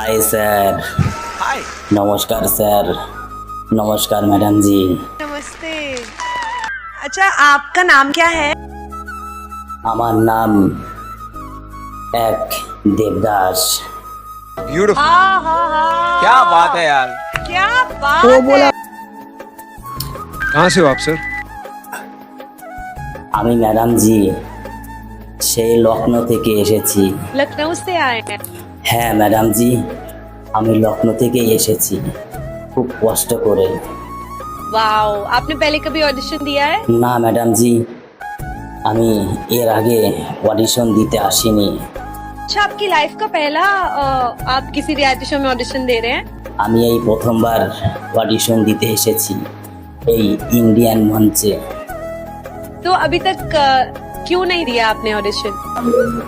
Hi sir हाय নমস্কার sir নমস্কার madam জি नमस्ते अच्छा आपका नाम क्या है আমার নাম এক देवदास ब्यूटीफुल हाँ हाँ हाँ क्या बात है यार क्या बात है कहाँ से हो आप सर আমি ম্যাডাম জি সেই লখনৌ থেকে এসেছি लखनऊ से आए हैं হ্যাঁ ম্যাডাম জি আমি লখনৌ থেকেই এসেছি খুব কষ্ট করে वाओ आपने पहले कभी ऑडिशन दिया है না ম্যাডাম জি আমি এর আগে অডিশন দিতে আসিনি अच्छा आपकी लाइफ का पहला अ, आप किसी रियलिटी शो में ऑडिशन दे रहे हैं আমি এই প্রথমবার অডিশন দিতে এসেছি এই ইন্ডিয়ান মঞ্চে तो अभी तक अ, क्यों नहीं दिया आपने ऑडिशन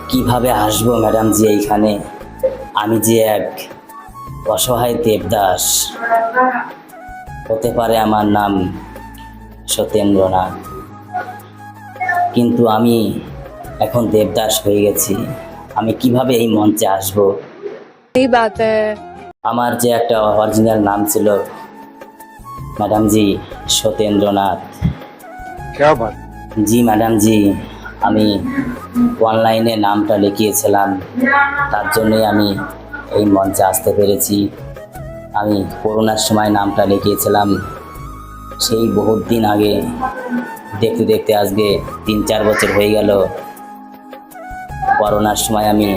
কিভাবে আসবো ম্যাডাম জি এইখানে আমি যে এক অসহায় দেবদাস হতে পারে আমার নাম সত্যেন্দ্রনাথ। কিন্তু আমি এখন দেবদাস হয়ে গেছি। আমি কীভাবে এই মঞ্চে আসব? আমার যে একটা অরিজিনাল নাম ছিল ম্যাডাম জি সত্যেন্দ্রনাথ। জি ম্যাডাম জি। আমি অনলাইনে নামটা লিখিয়েছিলাম। তার জন্যই আমি এই মঞ্চে আসতে পেরেছি। আমি করোনার সময় নামটা লিখিয়েছিলাম। সেই বহুত দিন আগে, দেখতে দেখতে আজকে তিন চার বছর হয়ে গেল। করোনার সময় আমি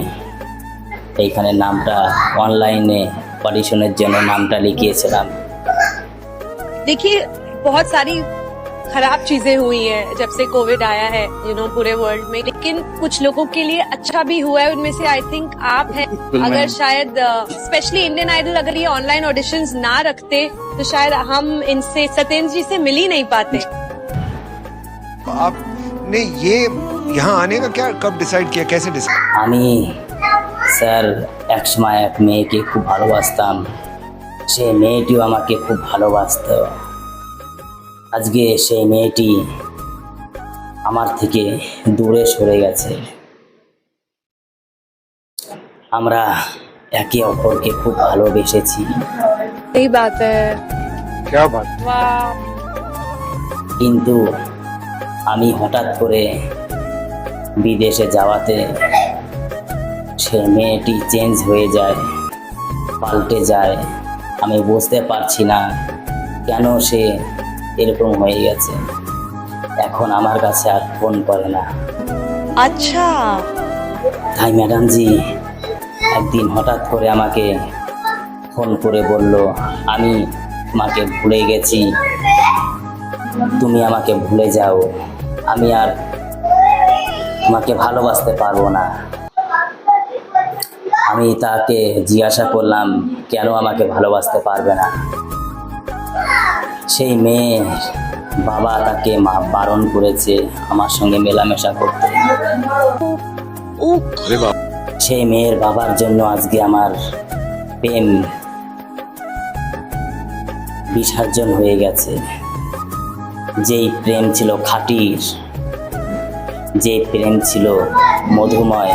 এইখানে নামটা অনলাইনে অডিশনের জন্য নামটা লিখিয়েছিলাম। দেখি, বহুত সারি खराब चीजें हुई हैं जब से कोविड आया है यू नो पूरे वर्ल्ड में लेकिन कुछ लोगों के लिए अच्छा भी हुआ है उनमें से आई थिंक आप हैं अगर शायद स्पेशली इंडियन आइडल अगर ये ऑनलाइन ऑडिशंस ना रखते तो शायद हम इनसे सत्येंद्र जी से मिल ही नहीं पाते आपने ये यहाँ आने का क्या कब डिसाइड किया कैसे डिसाइड আমি স্যার এক সময় এক মেয়েকে খুব ভালোবাসতাম সে মেয়েটিও আমাকে খুব ভালোবাসত আজকে সেই মেয়েটি আমার থেকে দূরে সরে গেছে। আমরা একে অপরকে খুব ভালোবেসেছি। এই বাত কিন্তু আমি হঠাৎ করে বিদেশে যাওয়াতে সে মেয়েটি চেঞ্জ হয়ে যায় পাল্টে যায়। আমি বুঝতে পারছি না কেন সে এরকম হয়ে গেছে। এখন আমার কাছে আর ফোন করে না। আচ্ছা। তাই ম্যাডাম জি একদিন হঠাৎ করে আমাকে ফোন করে বলল আমি তোমাকে ভুলে গেছি। তুমি আমাকে ভুলে যাও। আমি আর তোমাকে ভালোবাসতে পারব না। আমি তাকে জিজ্ঞাসা করলাম কেন আমাকে ভালোবাসতে পারবে না? সেই মেয়ে বাবা তাকে মা বারণ করেছে আমার সঙ্গে মেলামেশা করতে। সেই মেয়ের বাবার জন্য আজকে আমার প্রেম বিসর্জন হয়ে গেছে। যেই প্রেম ছিল খাটির যে প্রেম ছিল মধুময়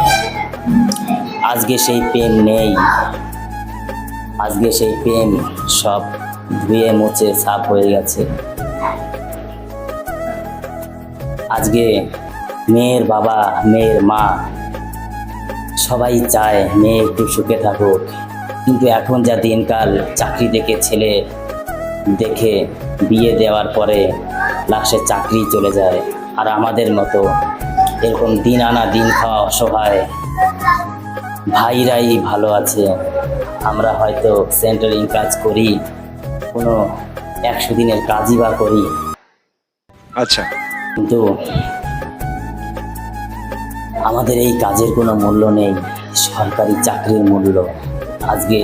আজকে সেই প্রেম নেই। আজকে সেই প্রেম সব ধুয়ে মুছে সাফ হয়ে গেছে। আজকে মেয়ের বাবা, মেয়ের মা সবাই চায় মেয়ে একটু সুখে থাকুক। কিন্তু এখন যা দিনকাল, চাকরি দেখে ছেলে দেখে বিয়ে দেওয়ার পরে লাস্টে চাকরি চলে যায়। আর আমাদের মতো এরকম দিন আনা, দিন খাওয়া অসহায় ভাইরাই ভালো আছে। আমরা হয়তো সেন্টারিং কাজ করি কোনো একশো দিনের কাজই বা করি। আচ্ছা। কিন্তু আমাদের এই কাজের কোনো মূল্য নেই সরকারি চাকরির মূল্য। আজকে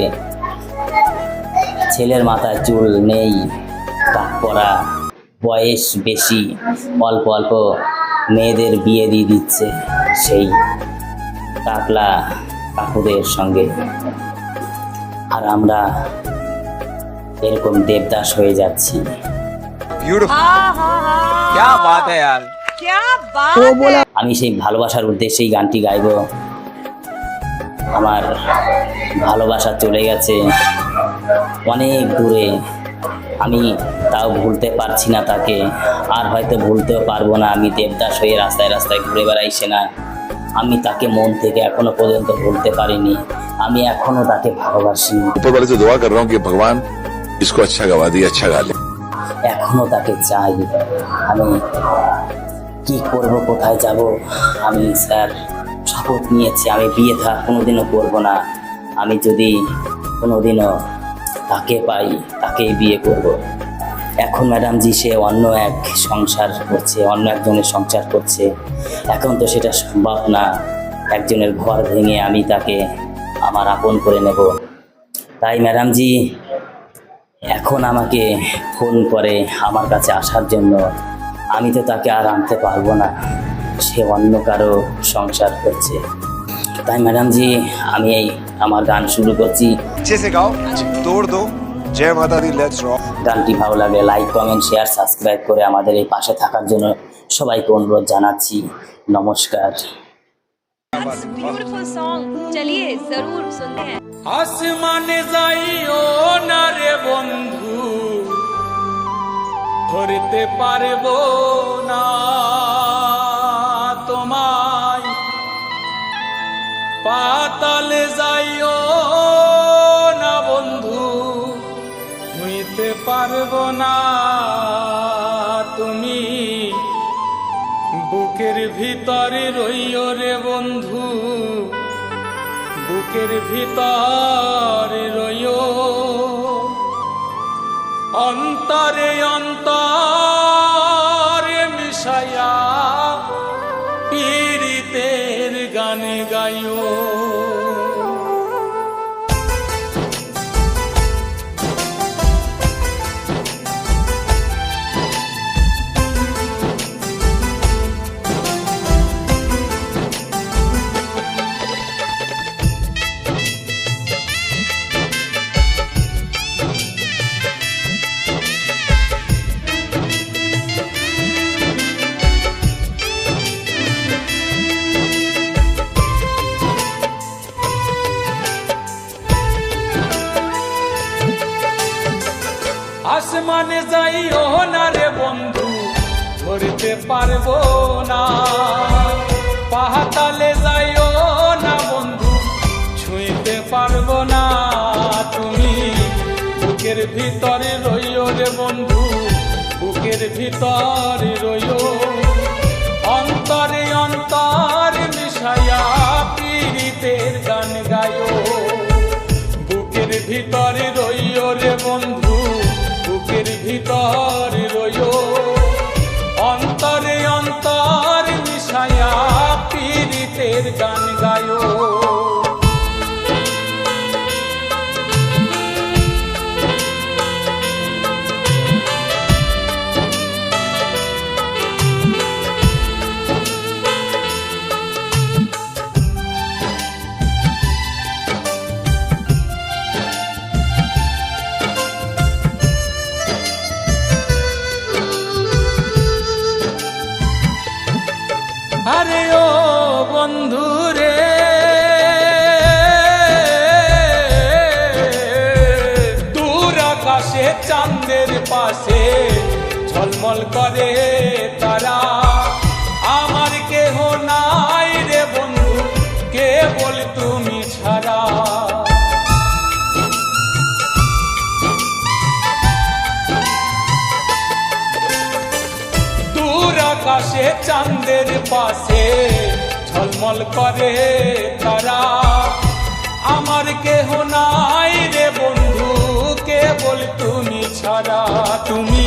ছেলের মাথায় চুল নেই কাক পরা বয়স বেশি অল্প অল্প মেয়েদের বিয়ে দিয়ে দিচ্ছে সেই কাকলা কাকুদের সঙ্গে। আর আমরা এরকম দেবদাস হয়ে যাচ্ছি। আমি সেই ভালোবাসার উদ্দেশ্যে এই গানটি গাইব। আমার ভালোবাসা চলে গেছে অনেক দূরে। আমি তাও ভুলতে পারছি না তাকে। আর হয়তো ভুলতেও পারব না। আমি দেবদাস হয়ে রাস্তায় রাস্তায় ঘুরে বেড়াইছে না। আমি তাকে মন থেকে এখনও পর্যন্ত ভুলতে পারিনি। আমি এখনও তাকে ভালোবাসি। ভগবান। वाले से दुआ कर रहा हूँ कि भगवान इसको अच्छा गवा दिए अच्छा गा ले এখনো তাকে চাই আমি কি করব কোথায় যাব আমি স্যার শপথ নিয়েছি আমি বিয়ে থা কোনোদিনও করব না আমি যদি কোনোদিনও তাকে পাই তাকেই বিয়ে করব এখন ম্যাডাম জি সে অন্য এক সংসার করছে অন্য একজনের সংসার করছে এখন তো সেটা সম্ভব না একজনের ঘর ভেঙে আমি তাকে আমার আপন করে নেব তাই ম্যাডাম জি এখন আমাকে ফোন করে আমার কাছে আসার জন্য। আমি তো তাকে আর আনতে পারব না। সে অন্য কারও সংসার করছে। তাই ম্যাডাম জি আমি এই আমার গান শুরু করছি। গানটি ভালো লাগে লাইক কমেন্ট শেয়ার সাবস্ক্রাইব করে আমাদের এই পাশে থাকার জন্য সবাইকে অনুরোধ জানাচ্ছি। নমস্কার। আসমানে যাইও না রে বন্ধু, ধরতে পারব না তোমায়। পাতালে যাইও না বন্ধু মুইতে পারব না তুমি। বুকের ভিতরে রইও রে বন্ধু বুকের ভিতরে রয় অন্তরে অন্তরে পারব না পাহাতালে যাইও না বন্ধু, ছুঁইতে পারব না তুমি বুকের ভিতরে রইও রে বন্ধু, বুকের ভিতরে রইও। অন্তরে অন্তর মিশায়া পীড়িতের গান গায়ো বুকের ভিতরে রইও রে বন্ধু, বুকের ভিতরে পীড়িতের গান আরে ও বন্ধু আকাশে চাঁদের পাশে ঝলমল করে তারা। আমার কেহ নাই রে বন্ধু, কেবল তুমি ছাড়া। তুমি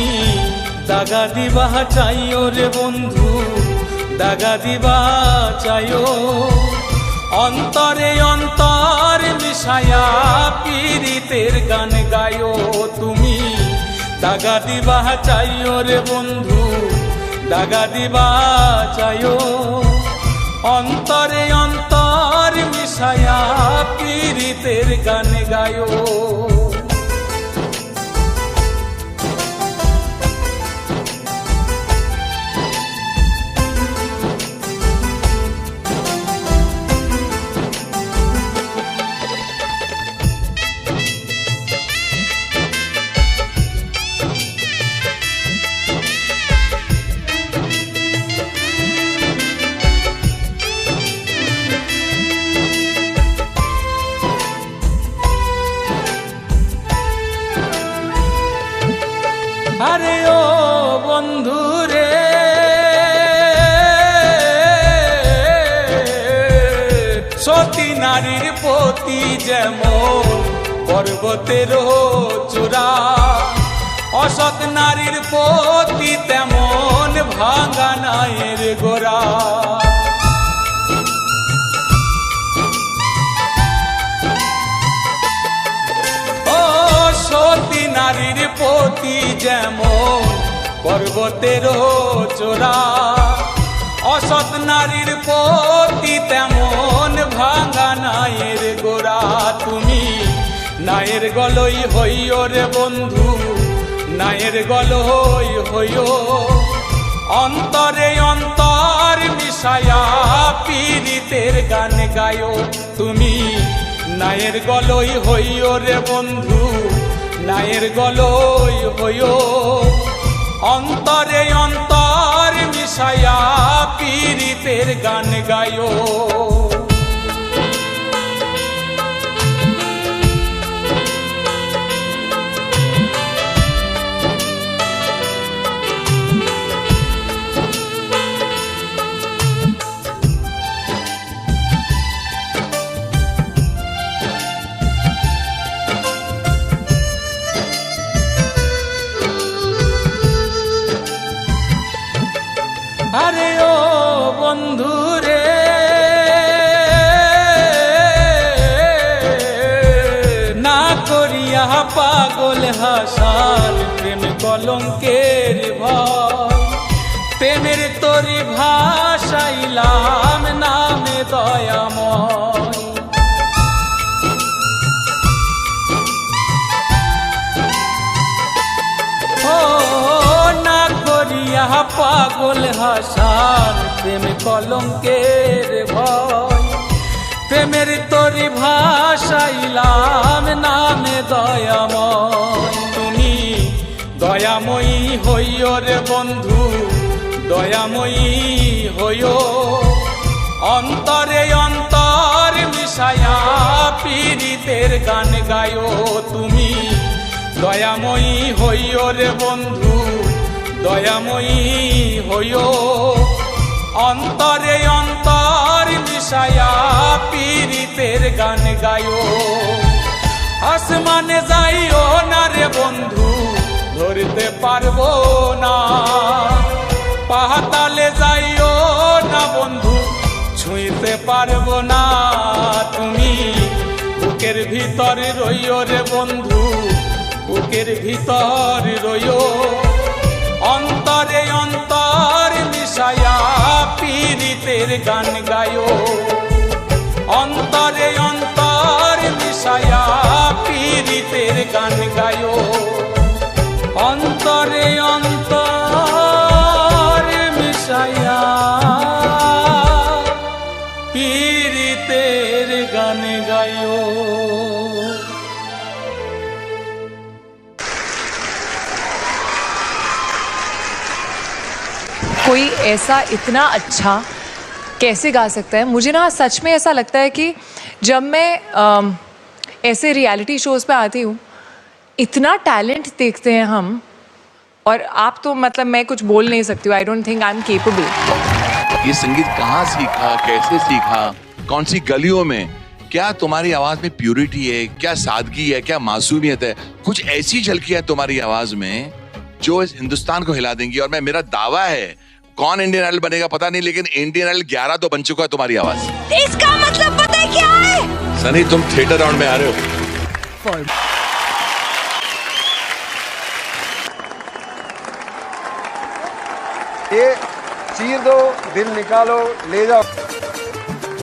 দাগা দিবা চাইও রে বন্ধু, দাগা দিবা চাইও। অন্তরে অন্তর মিশায়া পীড়িতের গান গায়ো। তুমি দাগা দিবা চাইও রে বন্ধু দাগা দিবা চায়ো অন্তরে অন্তর মিশায়া পীড়িতের গান গায়ো যেমন পর্বতের চূড়া অসৎ নারীর প্রতি তেমন ভাঙা নায়ের গোড়া। সতী নারীর প্রতি যেমন পর্বতের চোরা অসৎ নারীর প্রতি তেমন ভাঙা নায়ের গোড়া। তুমি নায়ের গলই হইও রে বন্ধু, নায়ের গলই হইও। অন্তরে অন্তর মিশায়া পীড়িতের গান গায়ো। তুমি নায়ের গলই হইও রে বন্ধু, নায়ের গলই হইও। অন্তরে অন্তর মিশায়া পীড়িতের গান গায়ো। বন্ধু রে না করিয়া পাগল হাসার প্রেম কলঙ্কের ভয়। প্রেমের তরি ভাষাইলাম নামে দয়াময় পাগল হাসান, প্রেম কলঙ্কের ভয়। প্রেমের তরি ভাসাইলাম নামে দয়াময়। তুমি দয়াময়ী হইও রে বন্ধু, দয়াময়ী হইও। অন্তরে অন্তর মিশায়া পীড়িতের গান গায়ো। তুমি দয়াময়ী হইও রে বন্ধু দয়াময়ী হইও। অন্তরে অন্তর মিশায়া পীড়িতের গান গায়ো। আসমানে যাইও না রে বন্ধু, ধরতে পারব না। পাহাতালে যাইও না বন্ধু, ছুঁইতে পারব না তুমি। বুকের ভিতর রইও রে বন্ধু, বুকের ভিতর রইও। অন্তরে অন্তর মিশায়া পীড়িতের গান গায়ো। অন্তরে অন্তর মিশায়া পীড়িতের গান গায়ো। कोई ऐसा इतना अच्छा कैसे गा सकता है? मुझे ना सच में ऐसा लगता है कि जब मैं अम, ऐसे रियलिटी शोज़ पे आती हूँ इतना टैलेंट देखते हैं हम और आप तो मतलब मैं कुछ बोल नहीं सकती हूँ। I don't think I am capable ये संगीत कहाँ सीखा? कैसे सीखा? कौन सी गलियों में? क्या तुम्हारी आवाज़ में प्यूरिटी है? क्या सादगी है? क्या मासूमियत है? कुछ ऐसी झलकी है तुम्हारी आवाज़ में जो इस हिंदुस्तान को हिला देंगी और मैं मेरा दावा है कौन इंडियन आइडल बनेगा पता नहीं लेकिन इंडियन आइडल 11 तो बन चुका है तुम्हारी आवाज़। इसका मतलब पता है क्या है? सनी तुम थिएटर राउंड में आ रहे हो। ये चीर दो दिल निकालो ले जाओ।